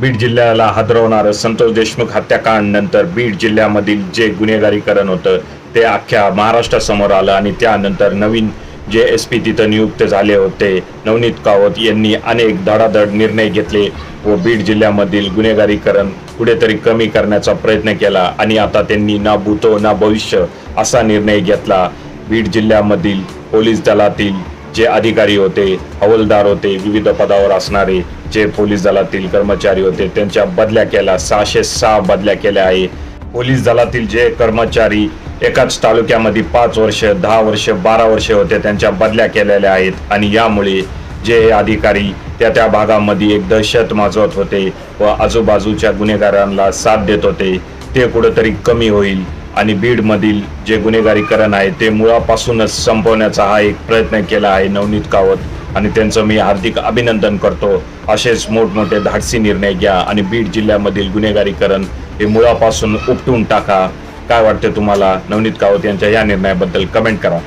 बीड जिल्ह्याला हादरवणारं संतोष देशमुख हत्याकांड नंतर बीड जिल्ह्यामधील जे गुन्हेगारीकरण होतं ते अख्ख्या महाराष्ट्रासमोर आलं आणि त्यानंतर नवीन जे एस पी तिथं नियुक्त झाले होते नवनीत कावत यांनी अनेक धडाधड निर्णय घेतले व बीड जिल्ह्यामधील गुन्हेगारीकरण कुठेतरी कमी करण्याचा प्रयत्न केला आणि आता त्यांनी ना भूतो ना भविष्य असा निर्णय घेतला. बीड जिल्ह्यामधील पोलीस दलातील जे अधिकारी होते हवालदार होते विविध पदावर असणारे जे पोलीस दलातील कर्मचारी होते त्यांच्या बदल्या केल्या सहाशे सहा बदल्या केल्या आहे. पोलीस दलातील जे कर्मचारी एकाच तालुक्यामध्ये पाच वर्ष दहा वर्ष बारा वर्ष होते त्यांच्या बदल्या केलेल्या आहेत. आणि यामुळे जे अधिकारी त्या त्या भागामध्ये एक दहशत माजवत होते व आजूबाजूच्या गुन्हेगारांना साथ देत होते ते कुठंतरी कमी होईल. आणि बीडमधील जे गुन्हेगारीकरण आहे ते मुळापासूनच संपवण्याचा हा एक प्रयत्न केला आहे नवनीत कावत. आणि त्यांचं मी हार्दिक अभिनंदन करतो. असेच मोठमोठे धाडसी निर्णय घ्या आणि बीड जिल्ह्यामधील गुन्हेगारीकरण हे मुळापासून उपटून टाका. काय वाटते तुम्हाला? नवनीत कावत यांच्या या निर्णयाबद्दल कमेंट करा.